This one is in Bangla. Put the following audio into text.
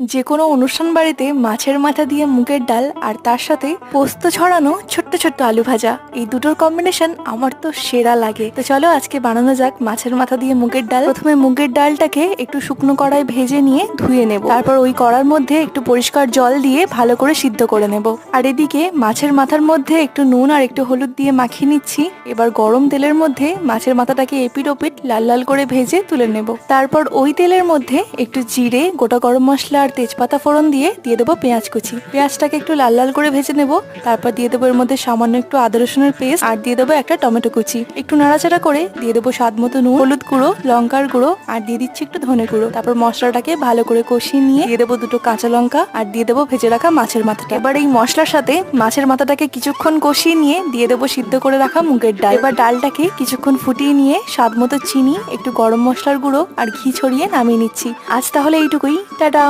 যে কোনো অনুষ্ঠান বাড়িতে মাছের মাথা দিয়ে মুগের ডাল আর তার সাথে পোস্ত ছড়ানো ছোট্ট ছোট্ট আলু ভাজা। এই দুটোর কম্বিনেশন আমার তো সেরা লাগে। তো চলো আজকে বানানো যাক মাছের মাথা দিয়ে মুগের ডাল। প্রথমে মুগের ডালটাকে একটু শুকনো কড়াই ভেজে নিয়ে ধুয়ে নেব। তারপর ওই কড়ার মধ্যে একটু পরিষ্কার জল দিয়ে ভালো করে সিদ্ধ করে নেব। আর এদিকে মাছের মাথার মধ্যে একটু নুন আর একটু হলুদ দিয়ে মাখিয়ে নিচ্ছি। এবার গরম তেলের মধ্যে মাছের মাথাটাকে এপিট ওপিট লাল লাল করে ভেজে তুলে নেব। তারপর ওই তেলের মধ্যে একটু জিরে, গোটা গরম মশলা আর তেজপাতা ফোড়ন দিয়ে দিয়ে দেবো পেঁয়াজ কুচি। পেঁয়াজটাকে একটু লাল লাল করে ভেজে নেব। তারপর দিয়ে দেবো এর মধ্যে সামান্য একটু আদা রসুনের পেস্ট আর দিয়ে দেবো একটা টমেটো কুচি। একটু নাড়াচাড়া করে দিয়ে দেবো স্বাদ মতো নুন, হলুদ গুঁড়ো, লঙ্কার গুঁড়ো আর দিয়ে দিচ্ছি একটু ধনে গুঁড়ো। তারপর মশলাটাকে ভালো করে কষিয়ে নিয়ে দিয়ে দেবো দুটো কাঁচা লঙ্কা আর দিয়ে দেবো ভেজে রাখা মাছের মাথাটা। এবার এই মশলার সাথে মাছের মাথাটাকে কিছুক্ষণ কষিয়ে নিয়ে দিয়ে দেবো সিদ্ধ করে রাখা মুগের ডাল। এবার ডালটাকে কিছুক্ষণ ফুটিয়ে নিয়ে স্বাদ মতো চিনি, একটু গরম মশলার গুঁড়ো আর ঘি ছড়িয়ে নামিয়ে নিচ্ছি। আজ তাহলে এইটুকুই। টাটা!